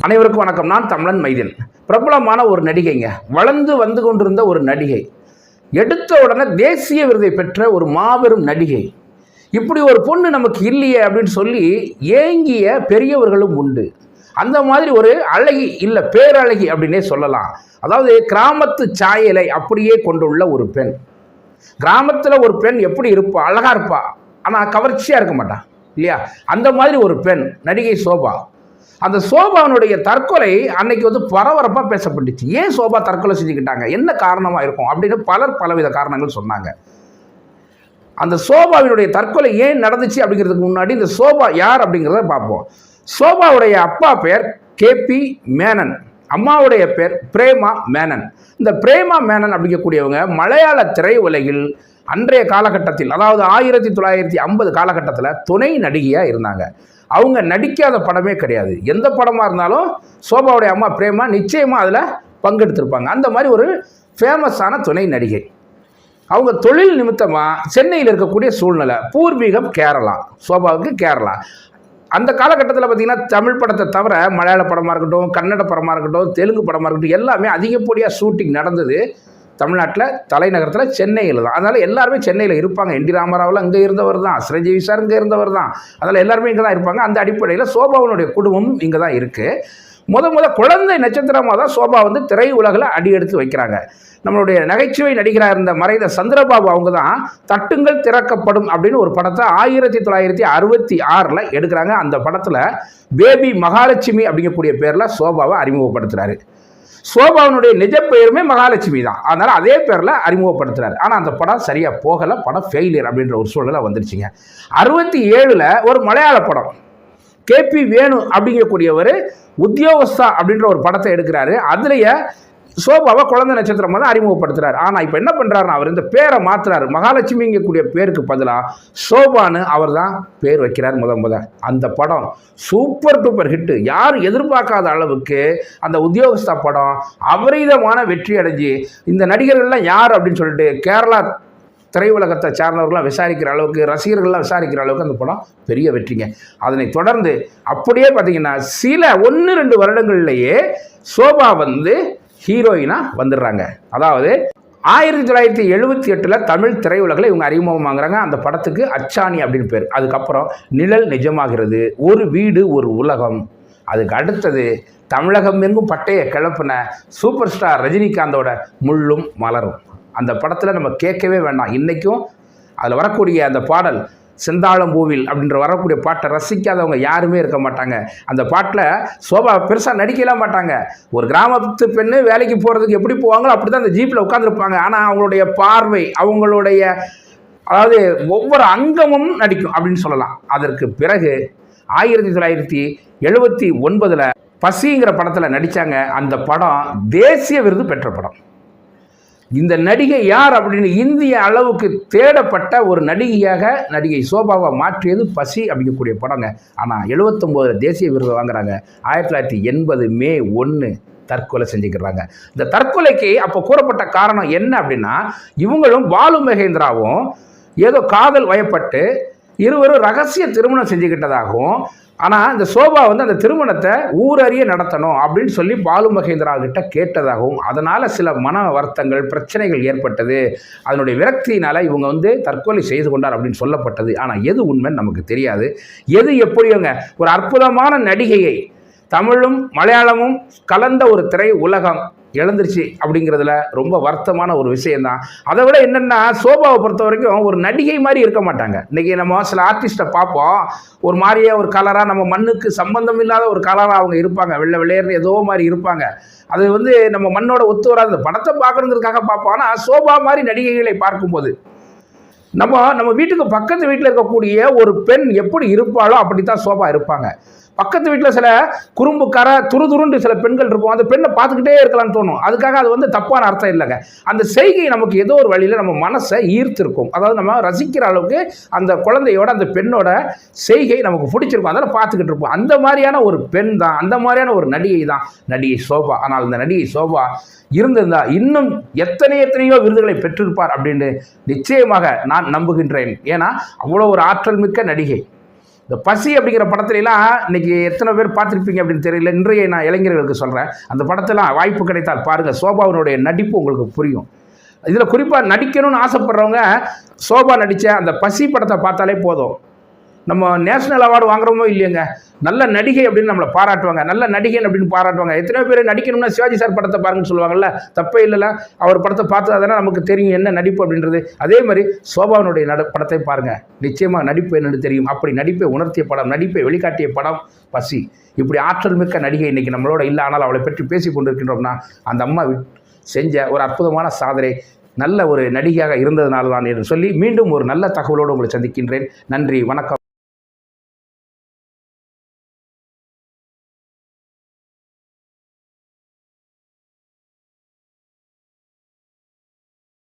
அனைவருக்கும் வணக்கம். நான் தமிழன் மைதீன். பிரபலமான ஒரு நடிகைங்க. வளர்ந்து வந்து கொண்டிருந்த ஒரு நடிகை. எடுத்த உடனே தேசிய விருதை பெற்ற ஒரு மாபெரும் நடிகை. இப்படி ஒரு பொண்ணு நமக்கு இல்லையே அப்படின்னு சொல்லி ஏங்கிய பெரியவர்களும் உண்டு. அந்த மாதிரி ஒரு அழகி இல்லை பேரழகி அப்படின்னே சொல்லலாம். அதாவது கிராமத்து சாயலை அப்படியே கொண்டுள்ள ஒரு பெண். கிராமத்தில் ஒரு பெண் எப்படி இருப்பா? அழகா இருப்பா? ஆனால் கவர்ச்சியாக இருக்க மாட்டான் இல்லையா? அந்த மாதிரி ஒரு பெண் நடிகை சோபா. அந்த சோபாவினுடைய தற்கொலை அன்னைக்கு வந்து பரபரப்பாக பேசப்பட்டுச்சு. ஏன் சோபா தற்கொலை செஞ்சுக்கிட்டாங்க? என்ன காரணமாக இருக்கும்? அப்படின்னு பலர் பலவித காரணங்கள் சொன்னாங்க. அந்த சோபாவினுடைய தற்கொலை ஏன் நடந்துச்சு அப்படிங்கிறதுக்கு முன்னாடி இந்த சோபா யார் அப்படிங்கிறத பார்ப்போம். சோபாவுடைய அப்பா பெயர் கேபி மேனன். அம்மாவுடைய பேர் பிரேமா மேனன். இந்த பிரேமா மேனன் அப்படிங்கக்கூடியவங்க மலையாள திரையுலகில் அன்றைய காலகட்டத்தில் அதாவது ஆயிரத்தி தொள்ளாயிரத்தி ஐம்பது காலகட்டத்தில் துணை நடிகையாக இருந்தாங்க. அவங்க நடிக்காத படமே கிடையாது. எந்த படமாக இருந்தாலும் சோபாவுடைய அம்மா பிரேமா நிச்சயமாக அதில் பங்கெடுத்திருப்பாங்க. அந்த மாதிரி ஒரு ஃபேமஸான துணை நடிகை. அவங்க தொழில் நிமித்தமாக சென்னையில் இருக்கக்கூடிய சூழ்நிலை. பூர்வீகம் கேரளா. சோபாவுக்கு கேரளா. அந்த காலகட்டத்தில் பார்த்தீங்கன்னா தமிழ் படத்தை தவிர மலையாள படமாக இருக்கட்டும் கன்னட படமாக இருக்கட்டும் தெலுங்கு படமாக இருக்கட்டும் எல்லாமே அதிகப்படியாக ஷூட்டிங் நடந்தது தமிழ்நாட்டில் தலைநகரத்தில் சென்னையில் தான். அதனால் எல்லாருமே சென்னையில் இருப்பாங்க. என் டி ராமராவில் அங்கே இருந்தவர் தான் சிரஞ்சீவி சார் இங்கே இருந்தவர் தான். அதனால் எல்லாருமே இங்கே தான் இருப்பாங்க. அந்த அடிப்படையில் சோபாவனுடைய குடும்பமும் இங்கே தான் இருக்குது முத முத குழந்தை நட்சத்திரமாக தான் சோபா வந்து திரை உலகில் அடி எடுத்து வைக்கிறாங்க. நம்மளுடைய நகைச்சுவை நடிகராக இருந்த மறைந்த சந்திரபாபு அவங்க தான் தட்டுங்கள் திறக்கப்படும் அப்படின்னு ஒரு படத்தை ஆயிரத்தி தொள்ளாயிரத்தி அறுபத்தி ஆறில் எடுக்கிறாங்க. அந்த படத்தில் பேபி மகாலட்சுமி அப்படிங்கக்கூடிய பேரில் சோபாவை அறிமுகப்படுத்துகிறாரு சோபாவினுடைய நிஜ பெயருமே மகாலட்சுமி தான். அதனால் அதே பேரில் அறிமுகப்படுத்துகிறார் ஆனால் அந்த படம் சரியாக போகலை. படம் ஃபெயிலியர் அப்படின்ற ஒரு சூழ்நிலை வந்துருச்சுங்க. அறுபத்தி ஏழில் ஒரு மலையாள படம். கேபி வேணு அப்படிங்கக்கூடியவர் உத்தியோகஸ்தா அப்படின்ற ஒரு படத்தை எடுக்கிறாரு. அதுலேயே சோபாவை குழந்தை நட்சத்திரமாக தான் அறிமுகப்படுத்துறாரு. ஆனால் இப்போ என்ன பண்ணுறாருன்னா அவர் இந்த பேரை மாற்றுறாரு மகாலட்சுமிங்கக்கூடிய பேருக்கு பதிலாக சோபான்னு அவர் தான் பேர் வைக்கிறார் முத முத. அந்த படம் சூப்பர் டூப்பர் ஹிட்டு யாரும் எதிர்பார்க்காத அளவுக்கு அந்த உத்தியோகஸ்தா படம் அபரீதமான வெற்றி அடைஞ்சு இந்த நடிகர்கள்லாம் யார் அப்படின்னு சொல்லிட்டு கேரளா திரையுலகத்தை சார்ந்தவர்களாம் விசாரிக்கிற அளவுக்கு ரசிகர்கள்லாம் விசாரிக்கிற அளவுக்கு அந்த படம் பெரிய வெற்றிங்க. அதனை தொடர்ந்து அப்படியே பார்த்தீங்கன்னா சில ஒன்று ரெண்டு வருடங்கள்லேயே சோபா வந்து ஹீரோயினாக வந்துடுறாங்க. அதாவது ஆயிரத்தி தொள்ளாயிரத்தி எழுபத்தி எட்டில் தமிழ் திரையுலகில் இவங்க அறிமுகமாகறாங்க அந்த படத்துக்கு அச்சாணி அப்படின்னு பேர். அதுக்கப்புறம் நிழல் நிஜமாகிறது ஒரு வீடு ஒரு உலகம். அதுக்கு அடுத்தது தமிழகம் எங்கும் பட்டையை கிளப்பின சூப்பர் ஸ்டார் ரஜினிகாந்தோட முள்ளும் மலரும். அந்த படத்தில் நம்ம கேட்கவே வேண்டாம். இன்றைக்கும் அதில் வரக்கூடிய அந்த பாடல் செந்தாளம்பூவில் அப்படின்ற வரக்கூடிய பாட்டை ரசிக்காதவங்க யாருமே இருக்க மாட்டாங்க. அந்த பாட்டில் சோபா பெருசாக நடிக்கலாம் மாட்டாங்க. ஒரு கிராமத்து பெண்ணு வேலைக்கு போகிறதுக்கு எப்படி போவாங்களோ அப்படி தான் அந்த ஜீப்பில் உட்காந்துருப்பாங்க ஆனால் அவங்களுடைய பார்வை அவங்களுடைய அதாவது ஒவ்வொரு அங்கமும் நடிக்கும் அப்படின்னு சொல்லலாம். அதற்கு பிறகு ஆயிரத்தி தொள்ளாயிரத்தி எழுபத்தி ஒன்பதில் பசிங்கிற படத்தில் நடித்தாங்க அந்த படம் தேசிய விருது பெற்ற படம். இந்த நடிகை யார் அப்படின்னு இந்திய அளவுக்கு தேடப்பட்ட ஒரு நடிகையாக நடிகை சோபாவை மாற்றியது பசி அப்படிங்கக்கூடிய படங்க. ஆனால் எழுபத்தொம்போதில் தேசிய விருது வாங்குறாங்க. ஆயிரத்தி தொள்ளாயிரத்தி எண்பது மே ஒன்று தற்கொலை செஞ்சுக்கிறாங்க. இந்த தற்கொலைக்கு அப்போ கூறப்பட்ட காரணம் என்ன அப்படின்னா இவங்களும் பாலு மகேந்திராவும் ஏதோ காதல் வயப்பட்டு இருவரும் ரகசிய திருமணம் செஞ்சுக்கிட்டதாகவும் ஆனால் இந்த சோபா வந்து அந்த திருமணத்தை ஊரறிய நடத்தணும் அப்படின்னு சொல்லி பாலு மகேந்திரா கிட்ட கேட்டதாகவும் அதனால் சில மன வருத்தங்கள் பிரச்சனைகள் ஏற்பட்டது. அதனுடைய விரக்தியினால் இவங்க வந்து தற்கொலை செய்து கொண்டார் அப்படின்னு சொல்லப்பட்டது. ஆனால் எது உண்மைன்னு நமக்கு தெரியாது. எது எப்படியோங்க? ஒரு அற்புதமான நடிகையை தமிழும் மலையாளமும் கலந்த ஒரு திரை உலகம். இழந்துருச்சு அப்படிங்கிறதுல ரொம்ப வருத்தமான ஒரு விஷயந்தான் அதை விட என்னென்னா சோபாவை பொறுத்த வரைக்கும் ஒரு நடிகை மாதிரி இருக்க மாட்டாங்க. இன்றைக்கி நம்ம சில ஆர்டிஸ்ட்டை பார்ப்போம். ஒரு மாதிரியே ஒரு கலராக நம்ம மண்ணுக்கு சம்பந்தம் இல்லாத ஒரு கலராக அவங்க இருப்பாங்க. வெள்ளை வெள்ளையர்னு ஏதோ மாதிரி இருப்பாங்க. அது வந்து நம்ம மண்ணோட ஒத்து வராது. இந்த படத்தை பார்க்கணுங்கிறதுக்காக பார்ப்போம். ஆனால் சோபா மாதிரி நடிகைகளை பார்க்கும்போது நம்ம நம்ம வீட்டுக்கு பக்கத்து வீட்டில் இருக்கக்கூடிய ஒரு பெண் எப்படி இருப்பாளோ அப்படி தான் சோபா இருப்பாங்க. பக்கத்து வீட்டில் சில குறும்புக்கார துரு துருண்டு சில பெண்கள் இருக்கும் அந்த பெண்ணை பார்த்துக்கிட்டே இருக்கலாம்னு தோணும். அதுக்காக அது வந்து தப்பான அர்த்தம் இல்லைங்க. அந்த செய்கை நமக்கு ஏதோ ஒரு வழியில் நம்ம மனசை ஈர்த்திருக்கும். அதாவது நம்ம ரசிக்கிற அளவுக்கு அந்த குழந்தையோட அந்த பெண்ணோட செய்கை நமக்கு பிடிச்சிருக்கும். அதெல்லாம் பார்த்துக்கிட்டு இருப்போம். அந்த மாதிரியான ஒரு பெண் தான். அந்த மாதிரியான ஒரு நடிகை தான் நடிகை சோபா. ஆனால் அந்த நடிகை சோபா இருந்திருந்தா இன்னும் எத்தனை எத்தனையோ விருதுகளை பெற்றிருப்பார் அப்படின்னு நிச்சயமாக நான் நம்புகின்றேன். ஏன்னா அவ்வளோ ஒரு ஆற்றல் மிக்க நடிகை. இந்த பசி அப்படிங்கிற படத்துலலாம் இன்னைக்கு எத்தனை பேர் பார்த்துருப்பீங்க அப்படின்னு தெரியல. இன்றைய நான் இளைஞர்களுக்கு சொல்கிறேன் அந்த படத்தெல்லாம் வாய்ப்பு கிடைத்தால் பாருங்கள் சோபாவினுடைய நடிப்பு உங்களுக்கு புரியும். இதில் குறிப்பாக நடிக்கணும்னு ஆசைப்படுறவங்க சோபா நடித்த அந்த பசி படத்தை பார்த்தாலே போதும். நம்ம நேஷனல் அவார்டு வாங்குறோமோ இல்லையங்க? நல்ல நடிகை அப்படின்னு நம்மளை பாராட்டுவாங்க. நல்ல நடிகன் அப்படின்னு பாராட்டுவாங்க. எத்தனையோ பேர் நடிக்கணும்னா சிவாஜி சார் படத்தை பாருங்கன்னு சொல்லுவாங்கல்ல? தப்பே இல்லைல்ல. அவர் படத்தை பார்த்து அதனால் நமக்கு தெரியும் என்ன நடிப்பு அப்படின்றது. அதே மாதிரி சோபாவினுடைய நட படத்தை பாருங்கள் நிச்சயமாக நடிப்பு என்னன்னு தெரியும். அப்படி நடிப்பை உணர்த்திய படம் நடிப்பை வெளிக்காட்டிய படம் பசி. இப்படி ஆற்றல் மிக்க நடிகை இன்றைக்கி நம்மளோட இல்லை. ஆனால் அவளை பற்றி பேசி கொண்டிருக்கின்றோம்னா அந்த அம்மா செஞ்ச ஒரு அற்புதமான சாதனை. நல்ல ஒரு நடிகையாக இருந்ததுனால தான் என்று சொல்லி மீண்டும் ஒரு நல்ல தகவலோடு உங்களை சந்திக்கின்றேன். நன்றி. வணக்கம்.